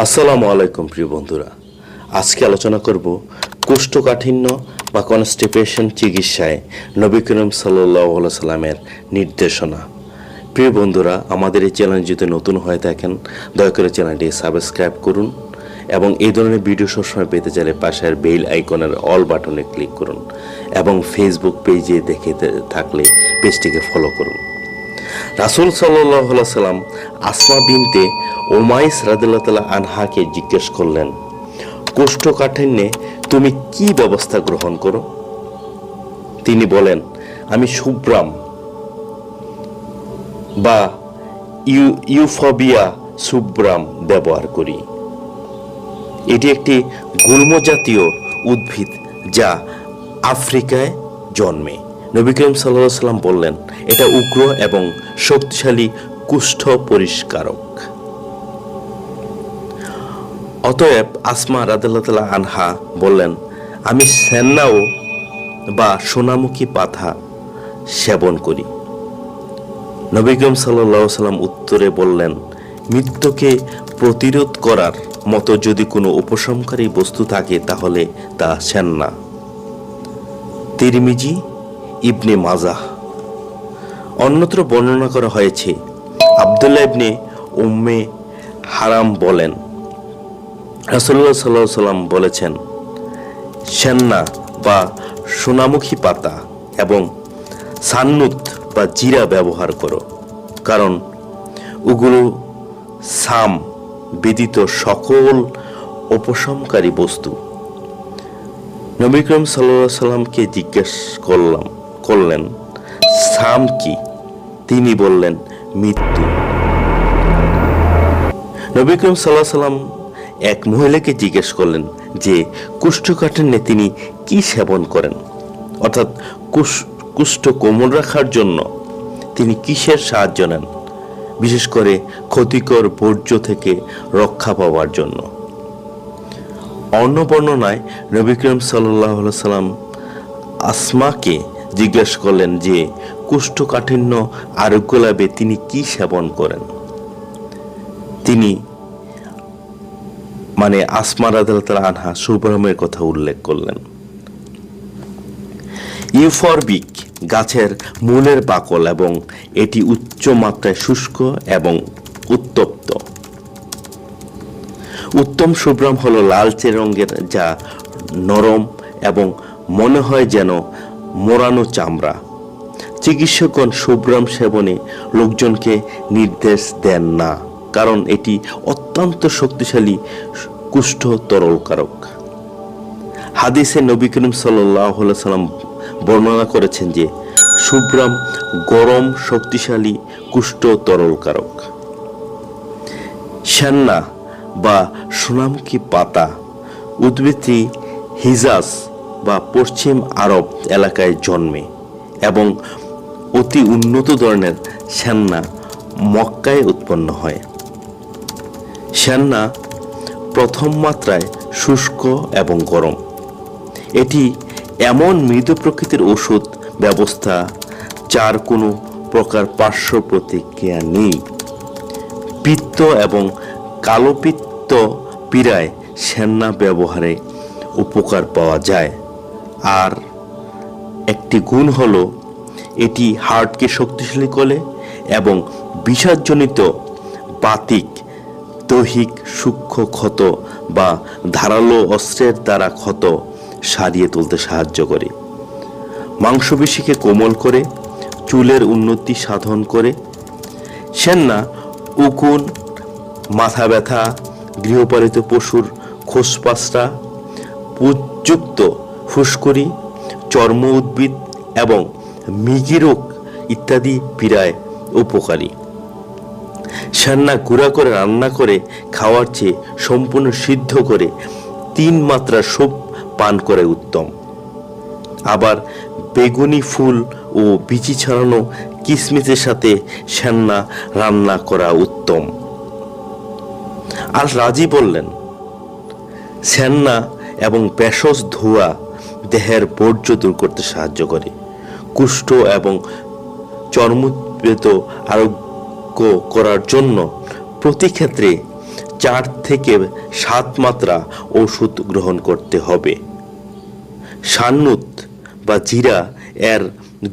আসসালামু আলাইকুম, প্রিয় বন্ধুরা। আজকে আলোচনা করব কোষ্ঠকাঠিন্য বা কনস্টিপেশন চিকিৎসায় নবী করিম সাল্লাহ সাল্লামের নির্দেশনা। প্রিয় বন্ধুরা, আমাদের এই চ্যানেল যদি নতুন হয়ে থাকেন, দয়া করে চ্যানেলটি সাবস্ক্রাইব করুন এবং এই ধরনের ভিডিও সবসময় পেতে চাইলে পাশের বেল আইকনের অল বাটনে ক্লিক করুন এবং ফেসবুক পেজে দেখে থাকলে পেজটিকে ফলো করুন। রাসুল সাল্লাম আসমা বিনতে ওমাইস রাদিল্লাহ আনহাকে জিজ্ঞেস করলেন কোষ্ঠকাঠিন্যে তুমি কি ব্যবস্থা গ্রহণ করো? তিনি বলেন, আমি সুব্রাম বা ইউ, ইউফবিয়া সুব্রাম ব্যবহার করি। এটি একটি গুল্ম জাতীয় উদ্ভিদ যা আফ্রিকায় জন্মে। নবী করিম সাল্লাম বললেন, এটা উগ্র এবং শক্তিশালী কুষ্ঠ পরিষ্কারক। অতএব আসমা রাদাল্লাহ আনহা বললেন, আমি সেন্নাও বা সোনামুখী পাতা সেবন করি। নবী করিম সাল্লাহ সাল্লাম উত্তরে বললেন মৃত্যুকে প্রতিরোধ করার মতো যদি কোনো উপশমকারী বস্তু থাকে তাহলে তা সেন্না। তিরমিজি ইবনে মাজাহ অন্যত্র বর্ণনা করা হয়েছে, আবদুল্লাহ ইবনে উম্মে হারাম বলেন। রাসুল্লাহ সাল্লাহ সাল্লাম বলেছেন সেন্না বা সোনামুখী পাতা এবং সান্নুত বা জিরা ব্যবহার করো, কারণ ওগুলো সাম ব্যতীত সকল উপশমকারী বস্তু। নবী করিম সাল্লাহ সাল্লামকে জিজ্ঞেস করলাম করলেন। সাম কি? তিনি বললেন, মৃত্যু। নবী করিম সাল্লাহ সাল্লাম এক মহিলাকে জিজ্ঞেস করলেন যে, কুষ্ঠকাঠিন্যে তিনি কি সেবন করেন? অর্থাৎ কুষ্ঠ কোমল রাখার জন্য তিনি কিসের সাহায্য নেন? বিশেষ করে ক্ষতিকর বর্জ্য থেকে রক্ষা পাওয়ার জন্য। অন্য বর্ণনায় নবী সাল্লাহ সাল্লাম আসমাকে জিজ্ঞেস করলেন যে, কুষ্ঠকাঠিন্য আরোগ্য লাভে তিনি কি সেবন করেন? তিনি মানে আসমা রাদাল আনহা সুব্রহ্মের কথা উল্লেখ করলেন। ইউফরবিক গাছের মূলের বাকল এবং এটি উচ্চ মাত্রায় শুষ্ক এবং উত্তপ্ত। উত্তম সুব্রাম হলো লালচে রঙের যা নরম এবং মনে হয় যেন মোড়ানো চামড়া। চিকিৎসকগণ সুব্রাম সেবনে লোকজনকে নির্দেশ দেন না, কারণ এটি অত্যন্ত শক্তিশালী কুষ্ঠ তরলকারক হাদিসে নবী করিম সাল্লাম বর্ণনা করেছেন যে, সুব্রাম গরম, শক্তিশালী কুষ্ঠ তরলকারক সেন্না বা সোনামকি পাতা, উদ্ভিদটি হিজাজ বা পশ্চিম আরব এলাকায় জন্মে এবং অতি উন্নত ধরনের সেন্না মক্কায় উৎপন্ন হয়। সেন্না প্রথম মাত্রায় শুষ্ক এবং গরম। এটি এমন মৃদু প্রকৃতির ওষুধ ব্যবস্থা যার কোনো প্রকার পার্শ্ব প্রতিক্রিয়া নেই। পিত্ত এবং কালো পিত্ত পীড়ায় সেন্না ব্যবহারে উপকার পাওয়া যায়। আর একটি গুণ হল, এটি হার্টকে শক্তিশালী করে এবং বিষাদজনিত বাতিক, দৈহিক সূক্ষ্ম ক্ষত বা ধারালো অস্ত্রের দ্বারা ক্ষত সারিয়ে তুলতে সাহায্য করে। মাংসপেশিকে কোমল করে, চুলের উন্নতি সাধন করে। সেন্না, উকুন, মাথা ব্যথা, গৃহপালিত পশুর খোসপাসটা পুযুক্ত ফুসকুরি চর্ম উদ্ভিদ এবং মিগিরোগ ইত্যাদি পীড়ায় উপকারী। সান্না গুঁড়া করে রান্না করে খাওয়ার চেয়ে সম্পূর্ণ সিদ্ধ করে তিন মাত্রা সুপ পান করে উত্তম। আবার বেগুনি ফুল ও বিচি ছাড়ানো কিসমিসের সাথে সান্না রান্না করা উত্তম। আর রাজি বললেন স্যান্না এবং পেশস ধোয়া দেহের বর্জ্য দূর করতে সাহায্য করে। কুষ্ঠ এবং চর্মবেত আরোগ্য করার জন্য প্রতি ক্ষেত্রে চার থেকে সাত মাত্রা ওষুধ গ্রহণ করতে হবে। সান্নুত বা জিরা এর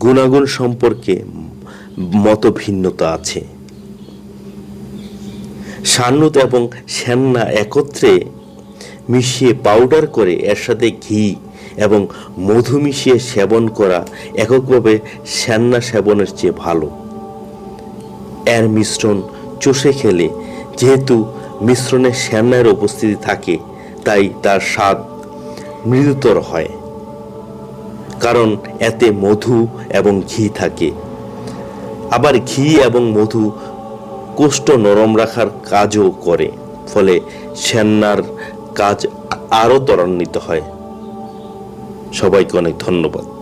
গুণাগুণ সম্পর্কে মত ভিন্নতা আছে। সান্নুত এবং সেন্না একত্রে মিশিয়ে পাউডার করে এর সাথে ঘি এবং মধু মিশিয়ে সেবন করা এককভাবে সেন্না সেবনের চেয়ে ভালো। এর মিশ্রণ চষে খেলে যেহেতু মিশ্রণে শ্যান্নার উপস্থিতি থাকে, তাই তার স্বাদ মৃদুতর হয়। কারণ এতে মধু এবং ঘি থাকে। আবার ঘি এবং মধু কোষ্ঠ নরম রাখার কাজও করে, ফলে শ্যান্নার কাজ আরও ত্বরান্বিত হয়। সবাইকে অনেক ধন্যবাদ।